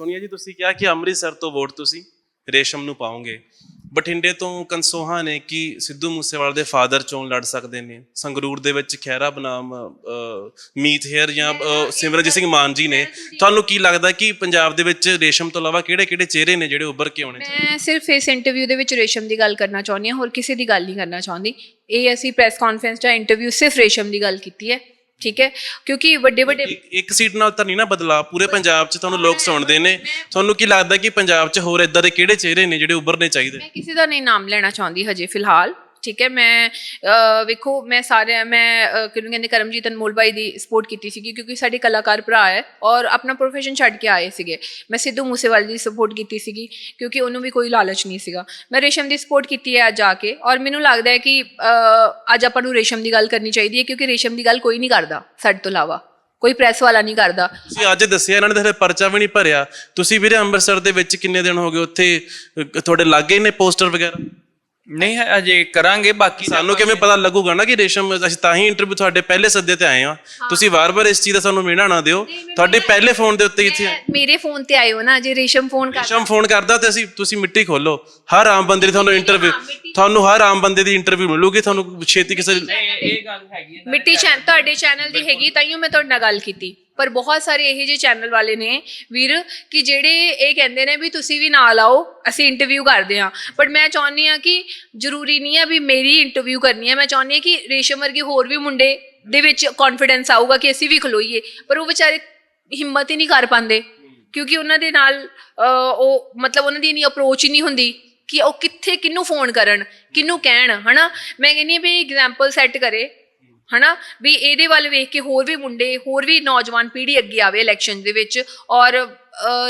ਸੋਨੀਆ ਜੀ ਤੁਸੀਂ ਕਿਹਾ ਕਿ ਅੰਮ੍ਰਿਤਸਰ ਤੋਂ ਵੋਟ ਤੁਸੀਂ ਰੇਸ਼ਮ ਨੂੰ ਪਾਓਗੇ। ਬਠਿੰਡੇ ਤੋਂ ਕਨਸੋਹਾ ਨੇ ਕਿ ਸਿੱਧੂ ਮੂਸੇਵਾਲੇ ਦੇ ਫਾਦਰ ਚੋਣ ਲੜ ਸਕਦੇ ਨੇ? ਸੰਗਰੂਰ ਦੇ ਵਿੱਚ ਖਹਿਰਾ ਬਨਾਮ ਮੀਤ ਹੇਅਰ ਜਾਂ ਅ, ਸਿਮਰਨਜੀਤ ਸਿੰਘ ਮਾਨ ਜੀ ਨੇ ਤੁਹਾਨੂੰ ਕੀ ਲੱਗਦਾ ਕਿ ਪੰਜਾਬ ਦੇ ਵਿੱਚ ਰੇਸ਼ਮ ਤੋਂ ਇਲਾਵਾ ਕਿਹੜੇ-ਕਿਹੜੇ ਚਿਹਰੇ ਨੇ ਜਿਹੜੇ ਉੱਭਰ ਕੇ ਆਉਣੇ ਚਾਹੀਦੇ? ਮੈਂ ਸਿਰਫ ਇਸ ਇੰਟਰਵਿਊ ਦੇ ਵਿੱਚ ਰੇਸ਼ਮ ਦੀ ਗੱਲ ਕਰਨਾ ਚਾਹੁੰਦੀ ਹਾਂ ਹੋਰ ਕਿਸੇ ਦੀ ਗੱਲ ਨਹੀਂ ਕਰਨਾ ਚਾਹੁੰਦੀ। ਇਹ ਅਸੀਂ ਪ੍ਰੈਸ ਕਾਨਫਰੰਸ ਜਾਂ ਇੰਟਰਵਿਊ ਸਿਰਫ ਰੇਸ਼ਮ ਦੀ ਗੱਲ ਕੀਤੀ ਹੈ। ਠੀਕ ਹੈ? ਕਿਉਂਕਿ ਵੱਡੇ ਵੱਡੇ ਇੱਕ- ਸੀਟ ਨਾਲ ਤਾਂ ਨਹੀਂ ਨਾ ਬਦਲਾ ਪੂਰੇ ਪੰਜਾਬ 'ਚ ਤੁਹਾਨੂੰ ਲੋਕ ਸੁਣਦੇ ਨੇ। ਤੁਹਾਨੂੰ ਕੀ ਲੱਗਦਾ ਕਿ ਪੰਜਾਬ 'ਚ ਹੋਰ ਇਦਾਂ ਦੇ ਕਿਹੜੇ ਚਿਹਰੇ ਨੇ ਜਿਹੜੇ ਉੱਭਰਨੇ ਚਾਹੀਦੇ? ਮੈਂ ਕਿਸੇ ਦਾ ਨਹੀਂ ਨਾਮ ਲੈਣਾ ਚਾਹੁੰਦੀ ਹਜੇ ਫਿਲਹਾਲ। ਠੀਕ ਹੈ, ਮੈਂ ਵੇਖੋ, ਮੈਂ ਸਾਰੇ, ਮੈਂ ਕਿਹਨੂੰ ਕਹਿੰਦੇ, ਕਰਮਜੀਤ ਅਨਮੋਲ ਬਾਈ ਦੀ ਸਪੋਰਟ ਕੀਤੀ ਸੀਗੀ ਕਿਉਂਕਿ ਸਾਡੇ ਕਲਾਕਾਰ ਭਰਾ ਹੈ ਔਰ ਆਪਣਾ ਪ੍ਰੋਫੈਸ਼ਨ ਛੱਡ ਕੇ ਆਏ ਸੀਗੇ। ਮੈਂ ਸਿੱਧੂ ਮੂਸੇਵਾਲੇ ਦੀ ਸਪੋਰਟ ਕੀਤੀ ਸੀਗੀ ਕਿਉਂਕਿ ਉਹਨੂੰ ਵੀ ਕੋਈ ਲਾਲਚ ਨਹੀਂ ਸੀਗਾ। ਮੈਂ ਰੇਸ਼ਮ ਦੀ ਸਪੋਰਟ ਕੀਤੀ ਹੈ ਅੱਜ ਆ ਕੇ ਔਰ ਮੈਨੂੰ ਲੱਗਦਾ ਹੈ ਕਿ ਅੱਜ ਆਪਾਂ ਨੂੰ ਰੇਸ਼ਮ ਦੀ ਗੱਲ ਕਰਨੀ ਚਾਹੀਦੀ ਹੈ ਕਿਉਂਕਿ ਰੇਸ਼ਮ ਦੀ ਗੱਲ ਕੋਈ ਨਹੀਂ ਕਰਦਾ ਸਾਡੇ ਤੋਂ ਇਲਾਵਾ। ਕੋਈ ਪ੍ਰੈਸ ਵਾਲਾ ਨਹੀਂ ਕਰਦਾ। ਤੁਸੀਂ ਅੱਜ ਦੱਸਿਆ ਇਹਨਾਂ ਨੇ ਤਾਂ ਪਰਚਾ ਵੀ ਨਹੀਂ ਭਰਿਆ। ਤੁਸੀਂ ਵੀਰੇ ਅੰਮ੍ਰਿਤਸਰ ਦੇ ਵਿੱਚ ਕਿੰਨੇ ਦਿਨ ਹੋ ਗਏ ਉੱਥੇ ਤੁਹਾਡੇ ਲਾਗੇ ਨੇ ਪੋਸਟਰ ਵਗੈਰਾ? ਨਹੀਂ ਹੈ ਅਜੇ ਕਰਾਂਗੇ ਬਾਕੀ ਤਾਂ ਸਾਨੂੰ ਕਿਵੇਂ ਪਤਾ ਲੱਗੂਗਾ ਨਾ ਕਿ ਰੇਸ਼ਮ ਅਸੀਂ ਤਾਂ ਹੀ ਇੰਟਰਵਿਊ ਤੁਹਾਡੇ ਪਹਿਲੇ ਸੱਦੇ ਤੇ ਆਏ ਆ ਤੁਸੀਂ ਵਾਰ-ਵਾਰ ਇਸ ਚੀਜ਼ ਦਾ ਸਾਨੂੰ ਮਿਹਣਾ ਨਾ ਦਿਓ। ਤੁਹਾਡੇ ਪਹਿਲੇ ਫੋਨ ਦੇ ਉੱਤੇ ਇੱਥੇ ਮੇਰੇ ਫੋਨ ਤੇ ਆਇਓ ਨਾ ਜੇ ਰੇਸ਼ਮ ਫੋਨ ਕਰ ਰੇਸ਼ਮ ਫੋਨ ਕਰਦਾ ਤੇ ਅਸੀਂ ਤੁਸੀਂ ਮਿੱਟੀ ਖੋਲੋ। ਹਰ ਆਮ ਬੰਦੇ ਦੀ ਤੁਹਾਨੂੰ ਇੰਟਰਵਿਊ ਤੁਹਾਨੂੰ ਹਰ ਆਮ ਬੰਦੇ ਦੀ ਇੰਟਰਵਿਊ ਮਿਲੂਗੀ ਤੁਹਾਨੂੰ ਛੇਤੀ ਕਿਸੇ ਇਹ ਗੱਲ ਹੈਗੀ ਹੈ ਮਿੱਟੀ ਚੈਨ ਤੁਹਾਡੇ ਚੈਨਲ ਦੀ ਹੈਗੀ ਤਾਈਓ ਮੈਂ ਤੁਹਾਡੇ ਨਾਲ ਗੱਲ ਕੀਤੀ। ਪਰ ਬਹੁਤ ਸਾਰੇ ਇਹੋ ਜਿਹੇ ਚੈਨਲ ਵਾਲੇ ਨੇ ਵੀਰ, ਕਿ ਜਿਹੜੇ ਇਹ ਕਹਿੰਦੇ ਨੇ ਵੀ ਤੁਸੀਂ ਵੀ ਨਾਲ ਆਓ, ਅਸੀਂ ਇੰਟਰਵਿਊ ਕਰਦੇ ਹਾਂ। ਬਟ ਮੈਂ ਚਾਹੁੰਦੀ ਹਾਂ ਕਿ ਜ਼ਰੂਰੀ ਨਹੀਂ ਹੈ ਵੀ ਮੇਰੀ ਇੰਟਰਵਿਊ ਕਰਨੀ ਹੈ, ਮੈਂ ਚਾਹੁੰਦੀ ਹਾਂ ਕਿ ਰੇਸ਼ਮ ਵਰਗੇ ਹੋਰ ਵੀ ਮੁੰਡੇ ਦੇ ਵਿੱਚ ਕੌਨਫੀਡੈਂਸ ਆਊਗਾ ਕਿ ਅਸੀਂ ਵੀ ਖਲੋਈਏ, ਪਰ ਉਹ ਵਿਚਾਰੇ ਹਿੰਮਤ ਹੀ ਨਹੀਂ ਕਰ ਪਾਉਂਦੇ। ਕਿਉਂਕਿ ਉਹਨਾਂ ਦੇ ਨਾਲ ਉਹ ਮਤਲਬ ਉਹਨਾਂ ਦੀ ਇਨੀ ਅਪਰੋਚ ਹੀ ਨਹੀਂ ਹੁੰਦੀ ਕਿ ਉਹ ਕਿੱਥੇ ਕਿਹਨੂੰ ਫੋਨ ਕਰਨ, ਕਿਹਨੂੰ ਕਹਿਣ, ਹਨਾ? ਮੈਂ ਕਹਿੰਦੀ ਹਾਂ ਵੀ ਐਗਜ਼ਾਮਪਲ ਸੈੱਟ ਕਰੇ। ਹਨਾ? ਵੀ ਇਹਦੇ ਵੱਲ ਵੇਖ ਕੇ ਹੋਰ ਵੀ ਮੁੰਡੇ ਹੋਰ ਵੀ ਨੌਜਵਾਨ ਪੀੜ੍ਹੀ ਅੱਗੇ ਆਵੇ ਇਲੈਕਸ਼ਨ ਦੇ ਵਿੱਚ। ਔਰ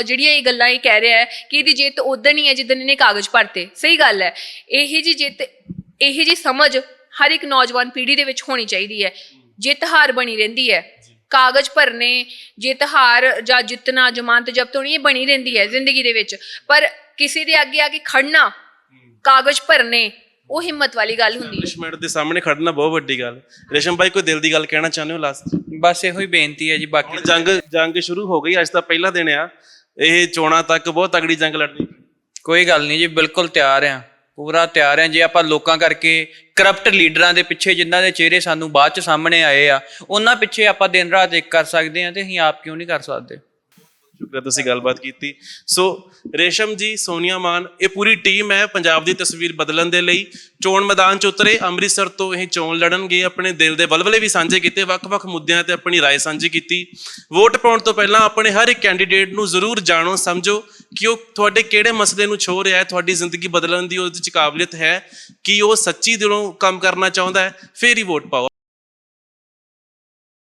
ਜਿਹੜੀਆਂ ਇਹ ਗੱਲਾਂ ਇਹ ਕਹਿ ਰਿਹਾ ਹੈ ਕਿ ਇਹਦੀ ਜਿੱਤ ਉਦੋਂ ਹੀ ਹੈ ਜਿੱਦਣ ਇਹਨੇ ਕਾਗਜ਼ ਭਰਤੇ। ਸਹੀ ਗੱਲ ਹੈ। ਇਹ ਜੀ ਜਿੱਤ ਇਹ ਜੀ ਸਮਝ ਹਰ ਇੱਕ ਨੌਜਵਾਨ ਪੀੜ੍ਹੀ ਦੇ ਵਿੱਚ ਹੋਣੀ ਚਾਹੀਦੀ ਹੈ। ਜਿੱਤ ਹਾਰ ਬਣੀ ਰਹਿੰਦੀ ਹੈ। ਕਾਗਜ਼ ਭਰਨੇ ਜਿੱਤ ਹਾਰ ਜਾਂ ਜਿੱਤਣਾ ਜ਼ਮਾਨਤ ਜ਼ਬਤ ਹੋਣੀ ਇਹ ਬਣੀ ਰਹਿੰਦੀ ਹੈ ਜ਼ਿੰਦਗੀ ਦੇ ਵਿੱਚ। ਪਰ ਕਿਸੇ ਦੇ ਅੱਗੇ ਆ ਕੇ ਖੜਨਾ ਕਾਗਜ਼ ਭਰਨੇ ਉਹ ਹਿੰਮਤ ਵਾਲੀ ਗੱਲ ਹੁੰਦੀ ਹੈ। ਪਨਿਸ਼ਮੈਂਟ ਦੇ ਸਾਹਮਣੇ ਖੜਨਾ ਬਹੁਤ ਵੱਡੀ ਗੱਲ। ਰੇਸ਼ਮ ਭਾਈ ਕੋਈ ਦਿਲ ਦੀ ਗੱਲ ਕਹਿਣਾ ਚਾਹੁੰਦੇ ਹੋ ਲਾਸਟ ਬਸ ਇਹੋ ਹੀ ਬੇਨਤੀ ਹੈ ਜੀ ਬਾਕੀ ਜੰਗ ਜੰਗ ਸ਼ੁਰੂ ਹੋ ਗਈ ਅੱਜ ਤਾਂ ਪਹਿਲਾ ਦਿਨ ਆ। ਇਹ ਚੋਣਾਂ ਤੱਕ ਬਹੁਤ ਤਗੜੀ ਜੰਗ ਲੜਨੀ ਕੋਈ ਗੱਲ ਨਹੀਂ ਜੀ ਬਿਲਕੁਲ ਤਿਆਰ ਆ ਪੂਰਾ ਤਿਆਰ ਆ ਜੇ ਆਪਾਂ ਲੋਕਾਂ ਕਰਕੇ ਕਰਪਟ ਲੀਡਰਾਂ ਦੇ ਪਿੱਛੇ ਜਿਨ੍ਹਾਂ ਦੇ ਚਿਹਰੇ ਸਾਨੂੰ ਬਾਅਦ ਚ ਸਾਹਮਣੇ ਆਏ ਆ ਉਹਨਾਂ ਪਿੱਛੇ ਆਪਾਂ ਦਿਨ ਰਾਤ ਇੱਕ ਕਰ ਸਕਦੇ ਆ ਤੇ ਅਸੀਂ ਆਪ ਕਿਉਂ ਨਹੀਂ ਕਰ ਸਕਦੇ? ਸ਼ੁਕਰ ਤੁਸੀਂ ਗੱਲਬਾਤ ਕੀਤੀ ਸੋ ਰੇਸ਼ਮ ਜੀ ਸੋਨੀਆ ਮਾਨ ਇਹ ਪੂਰੀ ਟੀਮ ਹੈ ਪੰਜਾਬ ਦੀ ਤਸਵੀਰ ਬਦਲਣ ਦੇ ਲਈ ਚੋਣ ਮੈਦਾਨ 'ਚ ਉਤਰੇ ਅੰਮ੍ਰਿਤਸਰ ਤੋਂ ਇਹ ਚੋਣ ਲੜਨਗੇ ਆਪਣੇ ਦਿਲ ਦੇ ਬਲਬਲੇ ਵੀ ਸਾਂਝੇ ਕੀਤੇ ਵੱਖ-ਵੱਖ ਮੁੱਦਿਆਂ ਤੇ ਆਪਣੀ رائے ਸਾਂਝੀ ਕੀਤੀ ਵੋਟ ਪਾਉਣ ਤੋਂ ਪਹਿਲਾਂ ਆਪਣੇ ਹਰ ਇੱਕ ਕੈਂਡੀਡੇਟ ਨੂੰ ਜ਼ਰੂਰ ਜਾਣੋ ਸਮਝੋ ਕਿ ਉਹ ਤੁਹਾਡੇ ਕਿਹੜੇ ਮਸਲੇ ਨੂੰ ਛੋ ਰਿਹਾ ਹੈ ਤੁਹਾਡੀ ਜ਼ਿੰਦਗੀ ਬਦਲਣ ਦੀ ਉਹਦੇ 'ਚ ਕਾਬਲੀਅਤ ਹੈ ਕਿ ਉਹ ਸੱਚੀ ਦਿਲੋਂ ਕੰਮ ਕਰਨਾ ਚਾਹੁੰਦਾ ਹੈ ਫੇਰ ਹੀ ਵੋਟ ਪਾਓ